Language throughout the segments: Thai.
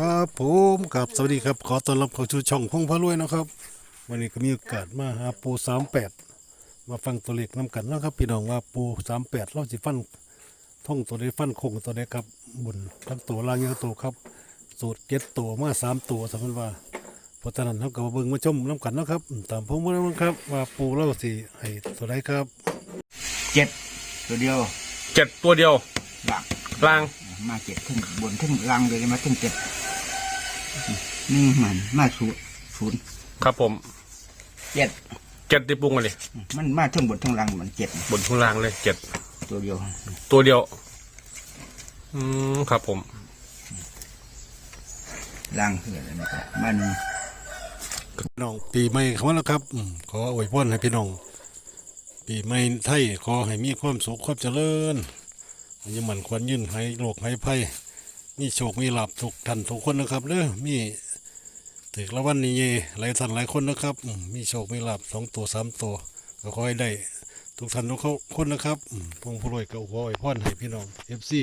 ครับผมกับสวัสดีครับขอต้อนรับเข้าสู่ช่องพงพระรวยนะครับ วันนี้ก็มีโอกาสมาหาปูสามแปดมาฟังตัวเลขน้ำกันนะครับพี่น้องว่าปูสามแปดเราจะฟันท่องตัวใดฟันคงตัวใดครับบนทั้งตัวล่างยังตัวครับ สูตรเก็ตตัวมาสามตัวสมมติว่าเพราะฉะนั้นเราก็มาเบิ่งมาชมน้ำกันนะครับตามผมมาแล้วครับ ว่าปูเราสิให้ตัวใดครับเจ็ดตัวเดียวเจ็ดตัวเดียวหลักล่างมาเจ็ดขึ้นบนขึ้นลังเลยมาขึ้นเจ็ด หนึ่งมันมาศูนย์ศูนย์ครับผมเจ็ดเจ็ดที่ปรุงมาเลยมันมาทั้งบนทั้งลังมันเจ็ดบนข้างล่างเลยเจ็ดตัวเดียว ตัวเดียว อืมครับผมลังคืออะไรนะครับมันพี่น้องปีใหม่เข้ามาแล้วครับอืมขออวยพรให้พี่น้อง ปีใหม่ไทยขอให้มีความสุขความเจริญอายุมันควรยืนให้โลกให้ภัยมีโชคมีลาภทุกท่านทุกคนนะครับเด้อมี ถึกละวันนี้หลายท่านหลายคนนะครับอืมมีโชคมีลาภสองตัวสามตัวก็ขอให้ได้ ทุกท่านทุกคนนะครับอืมพงผู้รวยก็ขออวยพรให้พี่น้องเอฟซี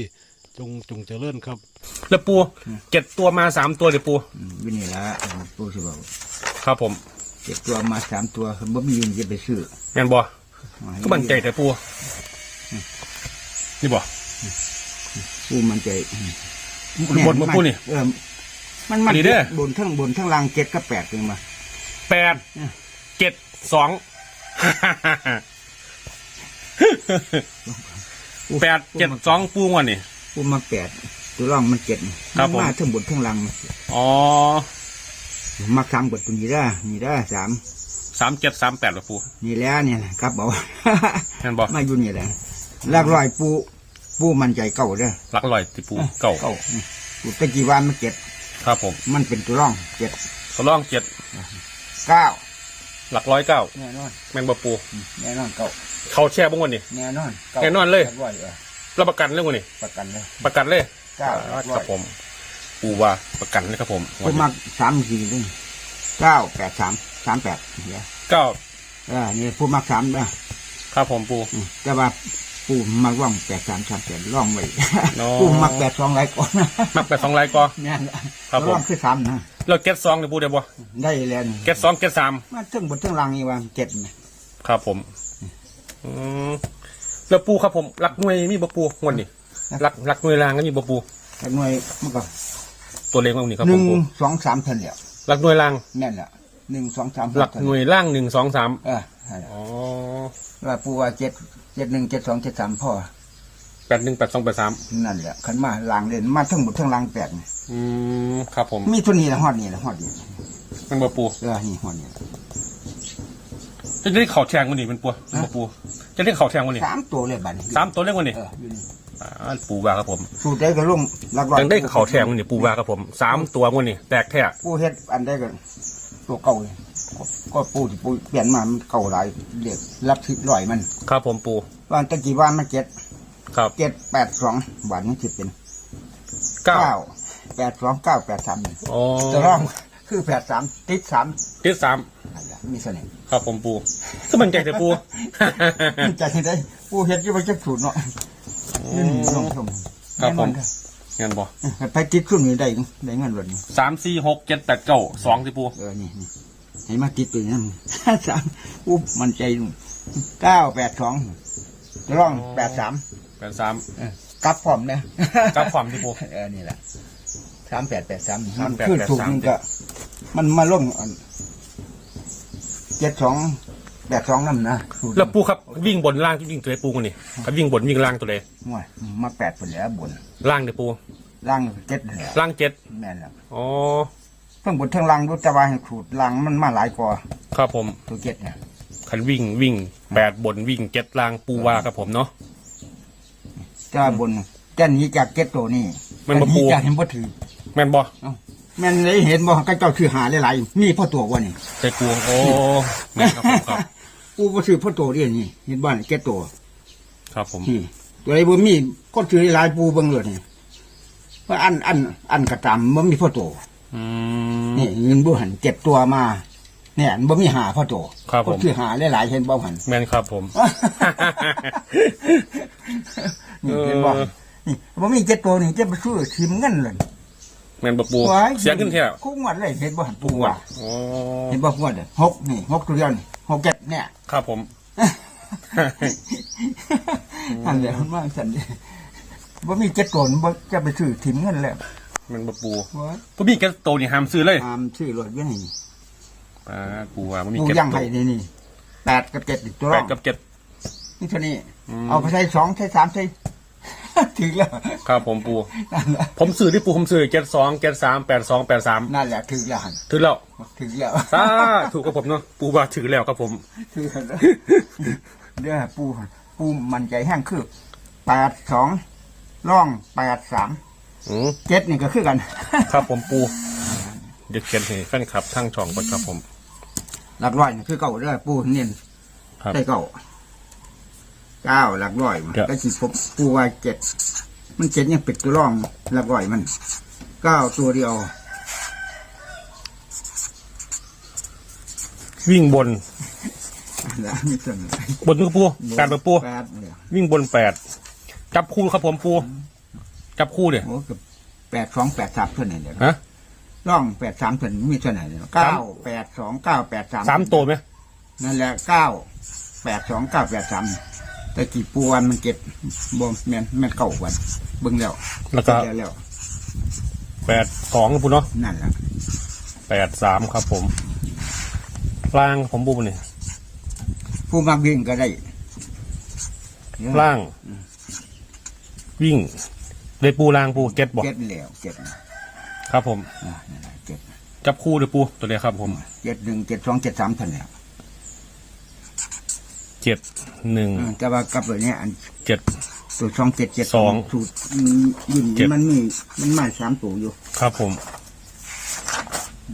จงจงเจริญครับ แล้วปูเจ็ดตัวมาสามตัวเดี๋ยวปูอืมวินี่ละปูสิบอกครับผมเจ็ดตัวมาสามตัวบ่มีเงินจะไปซื้อแม่นบอก็มั่นใจแต่ปูนี่บอปูมันใจอืมบนมาปูนี่ เออ มันมันดีเด้อ บนทั้งบนทั้งลังเจ็ดกับแปดเลยมา แปดเจ็ดสอง แปดเจ็ดสองปูงวันนี่ ปูมาแปดตัวร่องมันเจ็ดครับผมนมาทั้งบนทั้งลังอ๋อมาสามกดตัวนี้ได้อนี่ได้อสามสามเจ็ดสามแปดละปูนี่แล้วเนี่ยนะครับบอกแม่นบอมาอยู่นี่แหละลากลอยปูปูมันใจเก่าเด้อ หลักลอยติปูเก่า เก่านี่ปูตะกี้วานมันเจ็ด ครับผมมันเป็นตัวร่องเจ็ดสลองเจ็ดเก้าหลักร้อยเก้าแน่นอนแมงบะปูอืมแน่นอนเก่าเขาแช่บ้างวันนี้แน่นอนก้าแน่นอนเลยากร้อยเออรับประกันเรื่องวันนี้ประกันเลยประกันเลยเก้าอ่าหลักคร้อรัยบผม ปูว่าประกันเลยครับผมปูมักสามสี่เลยเก้าแปดสามสามแปดเดี๋ยวเก้าเออนี่ปูมักสามเด้อครับผมปูอืมแต่ว่า ปูมักร่องแปดสามสามแปดร่องไว้อ๋อ ปูมักแปดสองไรก่อนมักไปสองลายก็แม่นละครับผม ร่องคือสามนะเราเก็ตซองเนี่ยปูเดี๋ยวบ่ได้แล้วนี่เก็ตสองเก็ตสามมาถึงบนถึงลังนี่ว่าเจ็ดไหมครับผมอืมแล้วปูครับผมรักหน่วยมีบะปูงวันนี้รักรักหน่วยรางก็มีบะปูแต่หน่วยมันก็ตัวเล็กมากนี่ครับหผนึ่มงปูสองสามเท่าเดียวรักหน่วยรางแม่นละหนึ่งสองสามหลักหน่วยล่างหนึ่งสองสามเออนั่นแหละอ๋อ ว่าปูว่าเจ็ด เจ็ดหนึ่งเจ็ดสองเจ็ดสามพ่อแปดหนึ่งแปดสองแปดสามนั่นแหละขันมาลางเด่นมาทั้งหมดทั้งลางแปดนี่อืมครับผมมีตัวนี้ละฮอดนี่ละฮอดนี่แมงบะปูเออนี่ฮอดนี่จะได้เข่าแทงวันนี้เป็นปูแมงบะปูจะได้เข่าแทงวันนี้สามตัวเลยบัดนี้สามตัวเล็กวันนี้เอออยู่นี่อ่าปูว่าครับผมสูตรได้ก็ลงหลักร้อยยังได้เขาแทงมันนี่ปูว่าครับผมสามตัวมันนี่แตกแท้ปูเฮ็ดอันได้ก็ตัวเก่าเลย ก็ก็ปูที่ปูเปลี่ยนมามันเก่าหลายเด็กรับทิศลอยมันครับผมปูว่าตะกี้ว่ามันเจ็ดครับเจ็ดแปดสองบาทนี้จะเป็นเก้าเก้าแปดสองเก้าแปดสามนี่อ๋อจะร้องคือแปดสามติดสามที่สามนั่นแหละมีเสน่ห์ครับผมปูก็มันใจแต่ปูมันใจได้ปูเฮ็ดอยี่ว่าจะสูตรเนาะนี่นี่ลองชมครับผมแน่นอนเด้อเงินบ่ไปติดขึ้นนี่ได้ได้เงินวันนี้สามสี่หกเจ็ดแปดเก้าสองที่ปูเออนี่นี่ ให้มาติดตัวนี้นสามอู้มันใจเก้าแปดสองจะร้องแปดสามแปดสามกลับพร้อมนะกลับความที่ปูเออนี่แหละสามแปดแปดสาม38คือถูก83มันก็มันมาลงเจ็ดสองแปดสองนั่นนะสูตรแล้วปูครับวิ่งบนล่างวิ่งตัวไหนปูกันนี่ครับวิ่งบนวิ่งล่างตัวไหนโอ้ยมาแปดผลแล้วบนล่างเดี๋ยวปูล่างเจ็ดแล้วล่างเจ็ดแม่นแล้วอ๋อ เพิ่งบนเทิงล่างรู้แต่ว่าให้ขูดล่างมันมาหลายกว่าครับผมตัวเจ็ดเนี่ยคันวิ่งวิ่งแปดบนวิ่งเจ็ดล่างปูว่าครับผมเนาะแต่ว่าบนจะหนีจากเจ็ดตัวนี่มันบ่หปูจากเห็นบ่ถือแม่นบ่แม่นเลยเห็นบ่ก็เจ้าถือหาหลายๆมีพ่อตัววะนี่ใจปูโอ้แม่นครับผมครับปูบ่ถือพ่อตัวเดียวนี่เห็นบ่นี่เจ็ดตัวครับผมนี่ตัวไอ้บ่มีก็ถือหลายปูเบิ่งเลยนี่ว่าอันอันอันกระตำบ่มีพ่อตัว อืม นี่เงินบ่หันเจ็ดตัวมา เนี่ยอันบ่มีหาพ่อตัวครับผมก็ถือหาหลายๆเห็นบ่หัน แม่นครับผม นี่เห็นบ่นี่บ่มีเจ็ดตัวนี่จะไปซื้อทิมเงินเลยแมนบ่ปูว้ายเสียงขึ้นแท้คู่งวดเลยเห็นบ่หันปูปูว่าอ๋อเห็นบ่งวดเนี่ยหกนี่หกตัวเดียวนี่หกเจ็ดเนี่ย ครับผม อันเดียวมันว่าสันเดีว่ามีเจ็ดตัวบ่จะไปซื้อถิ่มเงินแล้วแมนบ่ปูว้ายปูมีแกสโตนี่ห้ามซื้อเลยตามซื้อรถไว้ให้นี่ป้าดปูว่ามันมีปูแกสย่างโตให้นี่นี่แปดกับเจ็ดอีกตัวแปรอดงกับเจ็ด นี่เท่านี้ อืม เอาไปใช้สองใช้สามใช้ ถึงแล้ว ครับผมปู นั่นแหละผมซื้อที่ปูผมซื้อเจ็ดสองเจ็ดสามแปดสองแปดสามนั่นแหละถึงแล้วหั่นถือแล้วถึงแล้วสาถูกกับผมเนาะปูว่าถือแล้วครับผม ถึงแล้วเด้อปูปูมันใจแห้งคือแปดสองร่องแปดสาม อืมเจ็ดนี่ก็คือกัน ครับผมปูเด็กเขียนให้แฟนคลับทั้งช่องก่อนครับผม หลักร้อยนี่คือเก่าเด้อปูเน้นครับ ได้เก่าเก้าหลักร้อยครับ ก็สิผมปูว่าเจ็ดมันเจ็ดยังเป็ดตัวร่องหลักร้อยมันเก้าตัวเดียววิ่งบน แล้วมีส่วนบนนึกปูแปดปูแปดเดียววิ่งบนแปดจับคู่ครับผมปู จับคู่เดี๋ยโอ้กับแปดสองแปดสามเท่านั้นเดียวฮะ ร่องแปดสามเท่านั้นมีเท่าไหร่เดียวเก้าแปดสองเก้าแปดสามสามตัวไหมนั่นแหละเก้าแปดสองเก้าแปดสามแต่กี่ปูวันมันเก็บบ่แม่นแม่นเก่าวันเบิ่งแล้วแล้วก็เแล้วแล้วแปดสองปูเนาะนั่นแหละแปดสามครับผมล่างผมปูนี่ผู้มาวิ่งก็ได้ล่าง วิ่ง เลยปูล่างปูเก็ตบอกเจ็ดแล้วเจ็ดครับผมอ่านั่นแหละเจ็ดจับคู่เลยปูตัวเดียวครับผมเจ็ดหนึ่งเจ็ดสองเจ็ดสามเท่านั้นแหละเจ็ดหนึ่งอืมแต่ว่ากับตัวเนี้ยอันเจ็ด ตัวสองเจ็ดเจ็ดสองสูตรอืมยิ่งเจ็ด มันมีมันมาสามตัวอยู่ครับผม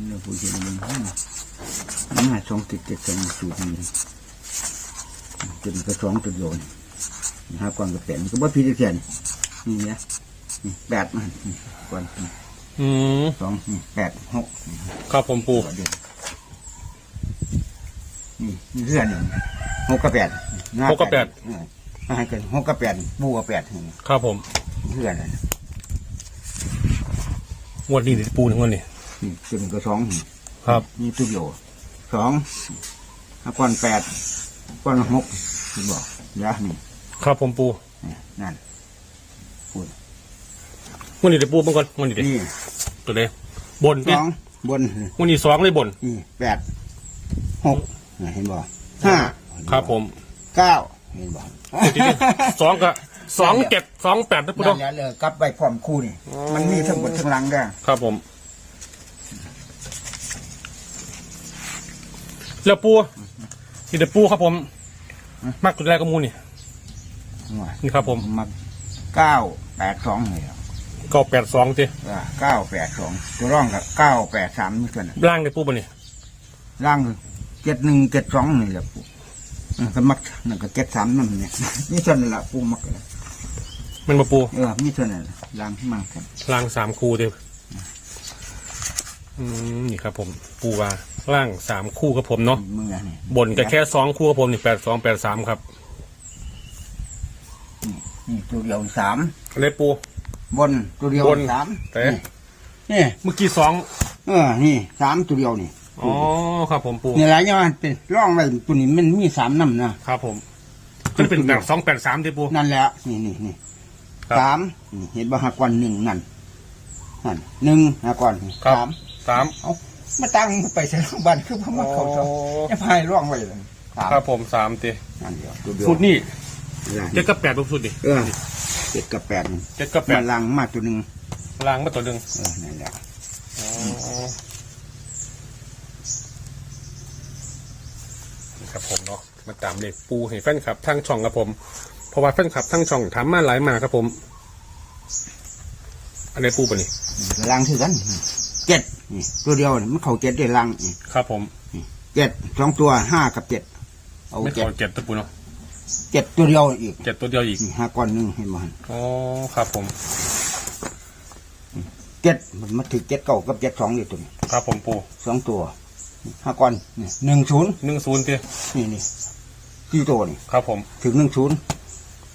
เนื้อผู้เชี่ยวชาญมันมาสองเจ็ดเจ็ดสองสูตรนี้จุดก็สองจุดโยนห้ากวางกับแปดมันก็บ่พิจารณานี่เนี่ย นี่แปดมันนี่กวางนี่อืมสองนี่แปดหกนี่ครับผมปูตัวเดียวนี่นี่เรื่องหนึ่งหกกับแปดหน้าหกกับแปด เออมาให้กันหกกับแปดบูกับแปดนี่ครับผมเรื่องนั้นงวดนี้เดี๋ยวปูหนึ่งวันนี้นี่จุดก็สองนี่ ครับ นี่ตัวเดียวสองห้ากวางแปดกวางหกคุณบอกยานี่ครับผมปูนี่นั่นง วดนี้เดี๋ยวปูบางก่อนงวดนี้เดี๋ยวนี่ตัวเดียวบนสเนี่ยองบนงวดนี้สองเลยบน นี่แปดหกนี่เห็นบ่ห้าครับผมเก้าเห็นบ่สองกับสองเจ็ดสองแปดนะปูนั่เนาะ นแหละเลยกลับไปพร้อมคู่นี่อ๋อมันมีทั้งบนทั้งหลังได้ครับผม แล้วปูนี่เดี๋ยวปูครับผมมากจุดแรกก็มูนี่ นี่ครับผม มาเก้าแปดสองเลย ก็แปดสองทีเก้าแปดสองตัวร่องกับเก้าแปดสามนี่กันล่างเดี๋ยวปูบนนี่ร่างเจ็ดหนึ่งเจ็ดสองนี่แหละปูเออก็มักนั่นก็เจ็ดสามนั่นเนี่ยนี่ส่วนนั่นแหละปูมักเลยมันมาปูเออมีส่วนนั่นล่ะร่างมากครับล่างสามคู่เดียวอืมนี่ครับ ผมปูว่าล่างสามคู่กับผมเนาะมือนี่บนก็แค่สองคู่กับผมนี่แปดสองแปดสามครับนี่ตัวเดียวสามอะไรปู บนตัวเดียวบนสามแต่นี่นี่เมื่อกี้สองเออนี่สามตัวเดียวนี่อ๋อครับผมปูนี่หลายอย่างมันเป็นร่องไว้ตัวนี้มันมีสามน้ำนะครับผมก็เป็นแบบสองแปดสามที่ปู นั่นแหละนี่นี่นี่ครับ สามนี่เห็นบ่หักวันหนึ่งนั่นนั่นหนึ่งหักวันครับสามสาม เอามาตั้งไปใส่โรงพยาบาลคือพมาเขาสองจะพายร่องไว้เลยสามครับผมสามตีนั่นเดียวตัวเดียวสุดนี่นั่นเจ็ดกับแปดเป็นสุดดิเออเจ็ดกับแปดนี่เจ็ดกับแปมาดลังมาตัวหนึ่งล้างมาตัวหนึ่งเออนั่นแหละนี่ครับผมเนาะมาตามเลขปูให้แฟนคลับทั้งช่องครับผม เพราะว่าแฟนคลับทั้งช่องถามมาหลายมาครับผม อันนี้ปูปะนี่ลังคือกันเจ็ดนี่ตัวเดียวนี่มันเขาเจ็ดได้ลังนี่ครับผม เจ็ดสองตัวห้ากับเจ็ดเอาไม่เจ็ดขอเจ็ดตัวปูเนาะ เจ็ดตัวเดียวอีกเจ็ดตัวเดียวอีกนี่ห้าก้อนหนึ่งเห็นบ่หันอ๋อครับผมเจ็ดมันมาถึงเจ็ดเก้ากับเจ็ดสองนี่ตัวนี้ครับผมปูสองตัวห้าก้อนนี่หนึ่งศูนย์หนึ่งศูนย์ตีนี่นี่สี่ตัวนี่ครับผมถึงหนึ่งศูนย์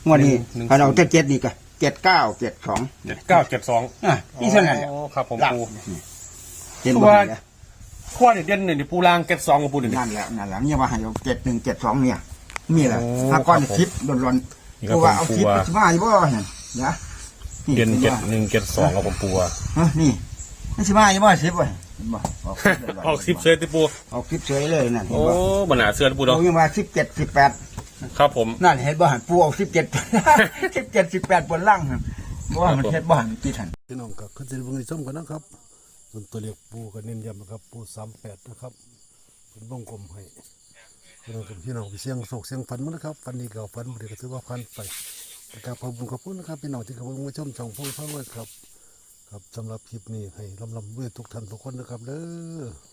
งวดนี้หนึ่งถ้าเราจะเจ็ดนี่ก็เจ็ดเก้าเจ็ดสองเจ็ดเก้าเจ็ดสองอะนี่เท่านั้นแหละอ๋อครับผมหลักปูเห็นเพบ่ราะว่าเนี่ยขั้วเนี่ยเด่นเนี่ยปูรางเจ็ดสองกับปูเนี่ยนั่นแหละนั่นแหละเนี่ยว่าให้เอาเจ็ดหนึ่งเจ็ดสองเนี่ย มีแหละโอ้ถ้าก้อนครับผม คลิปร้อนนี่ๆครับกูว่าเอาผมคลิปกลัวไปมาอยู่บ่เห็นนะเด่นห็เจ็ดบ่หนึ่งเจ็ดสองกับผมปูอะฮะนี่มันสิมาอยู่บ่คลิปบ่เห็นบ่ออกคลิปเลยออกสิบเซนติปูออกคลิปเฉยเลยนั่นเห็นโอ้บ่บรรณาเสื้อปูเนาะโอ้ยังว่าสิบเจ็ดสิบแปด ครับผม นั่นเห็นบ่หันปูออกสิบเจ็ดสิบเจ็ดสิบแปดบนล่างหั่นบ่ว่ามันเฮ็ดบ่หันกี่ทัน พี่น้องก็ขึ้นสิเบิ่งในช่องกันนะครับส่วนตัวเลขปูก็เน้นย้ำนะครับปูสามแปดนะครับเป็นวงกลมให้ พี่น้องพี่น้องเสียงโศกเสียงฝันมั้งนะครับฝันดีเก่าฝันบ่ดีก็ถือว่าพันไปนะครับขอบคุณขอบคุณนะครับพี่น้องที่เข้ามาชมช่องพงษ์พระเวทครับ ครับสำหรับคลิปนี้ให้ลำลำด้วยทุกท่านทุกคนนะครับเด้อ